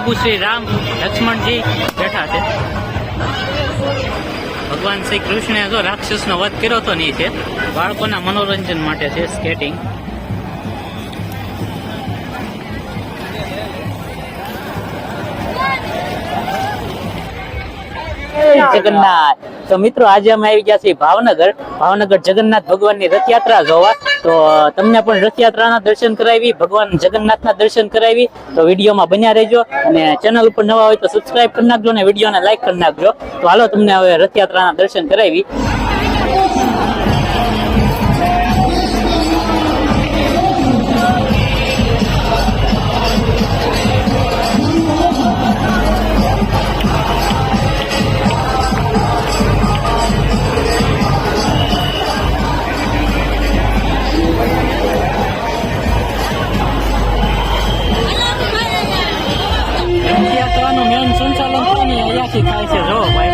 પ્રભુ શ્રી રામ લક્ષ્મણજી બેઠા છે. ભગવાન શ્રી કૃષ્ણે જો રાક્ષસનો વધ કર્યો તો નહીં છે. બાળકોના મનોરંજન માટે છે સ્કેટિંગ જગન્નાથ. તો મિત્રો આજે અમે આવી ગયા છીએ ભાવનગર. ભાવનગર જગન્નાથ ભગવાનની રથયાત્રા જોવા. તો તમને પણ રથયાત્રાના દર્શન કરાવી ભગવાન જગન્નાથના દર્શન કરાવી. તો વિડીયોમાં બન્યા રહેજો અને ચેનલ ઉપર નવા હોય તો સબસ્ક્રાઈબ કરી નાખજો અને વિડીયોને લાઈક કરી નાખજો. તો હાલો તમને હવે રથયાત્રાના દર્શન કરાવી. છે ને અહીંયાથી થાય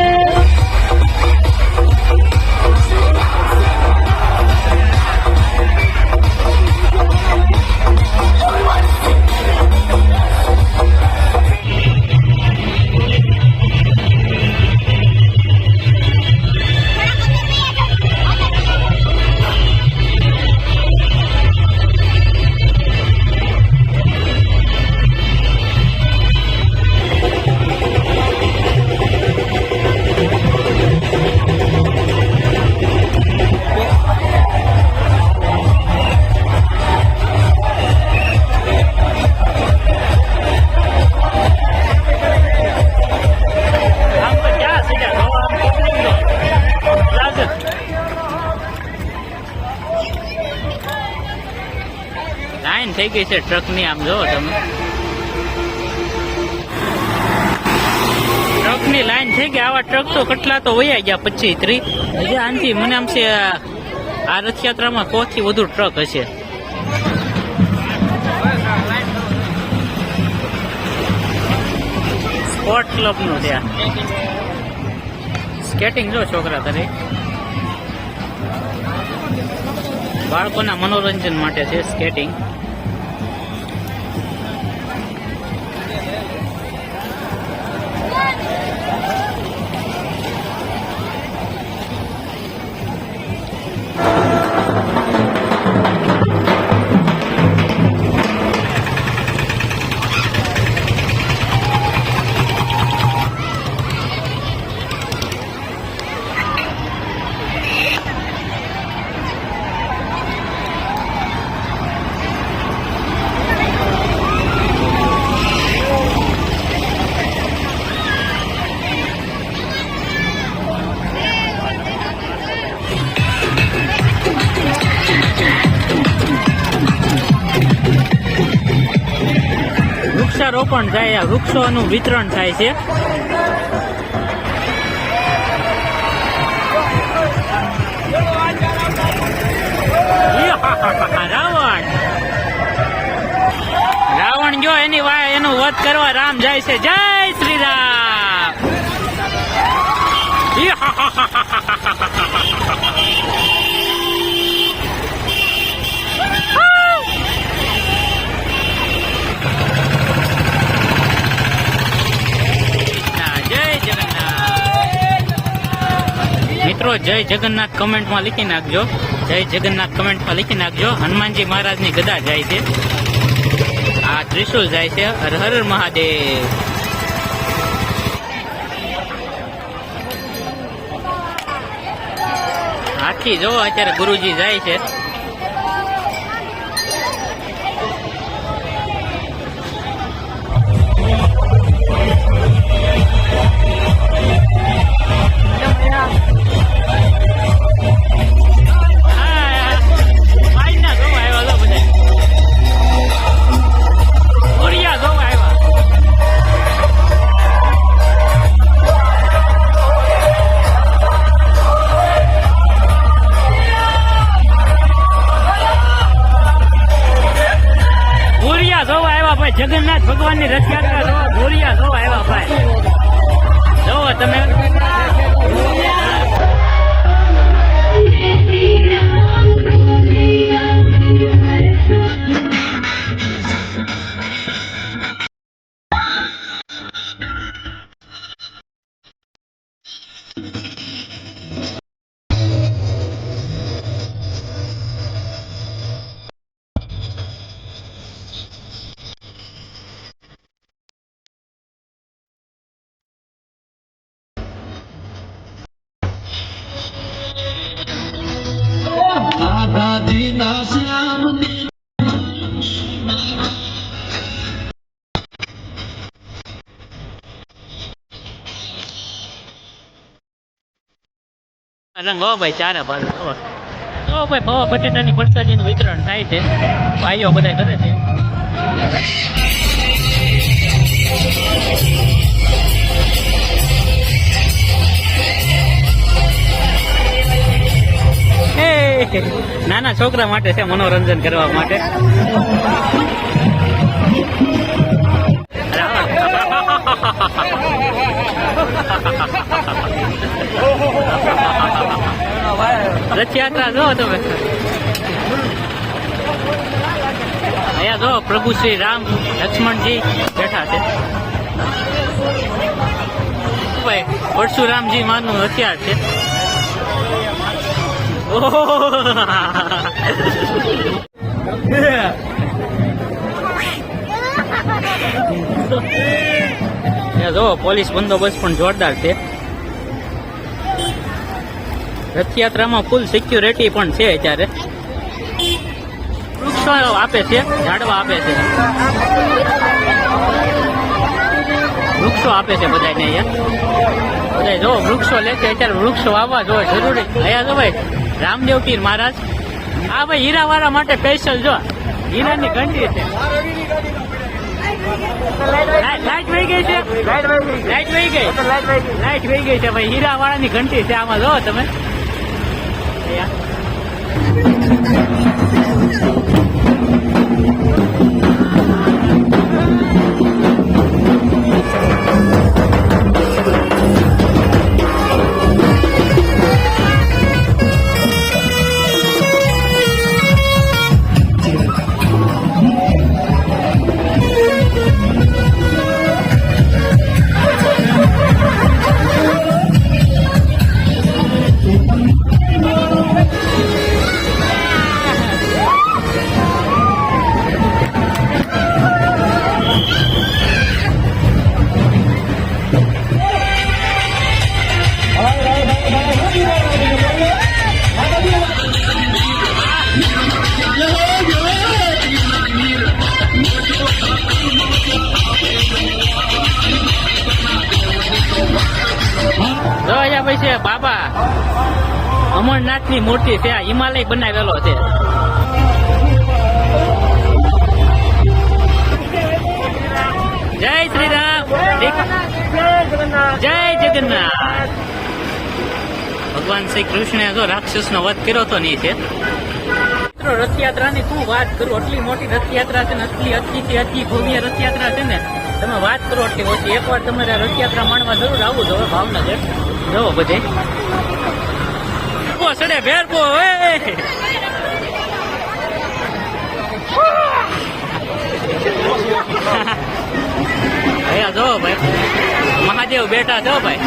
ગઈ છે ટ્રકની આમ જોવો તમે. ટ્રકની લાઈન છે કે આવા ટ્રક તો કેટલા તો વયા ગયા પચીસ, ત્રીસ. હજી આનથી મને આમ છે, આ રથયાત્રામાં સૌથી વધુ ટ્રક હશે? સ્પોર્ટ ક્લબનું ત્યાં સ્કેટિંગ જો છોકરા તારે. બાળકોના મનોરંજન માટે છે સ્કેટિંગ. વૃક્ષારોપણ થાય વૃક્ષોનું વિતરણ થાય છે. રાવણ! રાવણ જો એની વાય, એનો વધ કરવા રામ જાય છે. જય શ્રી રામ મિત્રો, જય જગન્નાથ કમેન્ટમાં લખી નાખજો. જય જગન્નાથ કમેન્ટમાં લખી નાખજો. હનુમાનજી મહારાજની ગદા જાય છે. આ ત્રિશુલ જાય છે. હર હર મહાદેવ. હાથી, જો અત્યારે ગુરુજી જાય છે. જગન્નાથ રંગ ભાઈ ચારે હો. હો ભાઈ પૌવા બટેટાની પ્રસાદીનું વિતરણ થાય છે. ભાઈઓ બધા કરે છે. એ, નાના છોકરા માટે છે મનોરંજન કરવા માટે. રથયાત્રા જો તમે. અહીંયા જો પ્રભુ શ્રી રામ લક્ષ્મણજી બેઠા છે. ભાઈ પરશુરામજી માનું હથિયાર છે. જો પોલીસ બંદોબસ્ત પણ જોરદાર છે. રથયાત્રામાં ફૂલ સિક્યુરિટી પણ છે અત્યારે. વૃક્ષો આપે છે, ઝાડવા આપે છે. વૃક્ષો આપે છે બધાને અહીંયા. બધા જો વૃક્ષો લે છે, અત્યારે વૃક્ષો વાવવા જો જરૂરી. અહીંયા જો ભાઈ, રામદેવ પીર મહારાજ. આ ભાઈ હીરાવાળા માટે સ્પેશિયલ જો. હીરાની ઘંટી છે. લાઈટ લાઈટ વહી ગઈ છે. લાઈટ વહી ગઈ. લાઈટ વહી ગઈ છે ભાઈ. હીરાવાળાની ઘંટી છે આમાં જો તમે. અહીંયા. અમરનાથની મૂર્તિ છે હિમાલય બનાવેલો છે. જય શ્રી રામ. જય જગન્નાથ. ભગવાન શ્રી કૃષ્ણે જો રાક્ષસનો વધ કર્યો તો નહીં છે. રથયાત્રાની શું વાત કરું? આટલી મોટી રથયાત્રા છે ને, આટલી અતિ અતિ ભવ્ય રથયાત્રા છે ને, તમે વાત કરો આટલી ઓછી. એકવાર તમારે રથયાત્રા માણવા જરૂર આવવું જોઈએ ભાવનગર જવો બધે. ભેરપો સડે ભેરપો અહીંયા જો ભાઈ મહાદેવ બેઠા છો ભાઈ.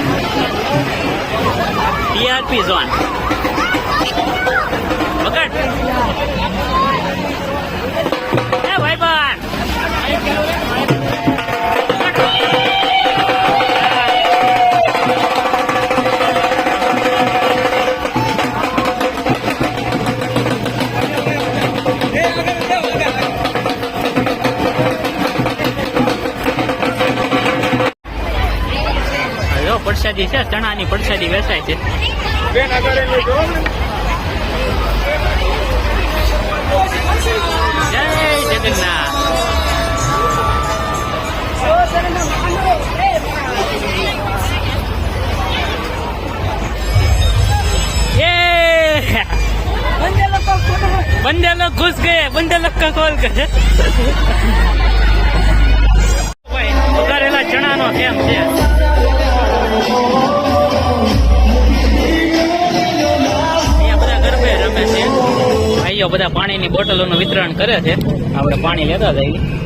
ટીઆરપી ઝોન પકડ. પ્રસાદી છે ચણાની પ્રસાદી વેચાય છે. જય જગન્નાથ. બંદે ઘુસ ગયે બંદે કોલ કરે. કરેલા ચણાનો કેમ છે? બધા પાણીની બોટલોનું વિતરણ કરે છે. આપણે પાણી લેતા જઈએ.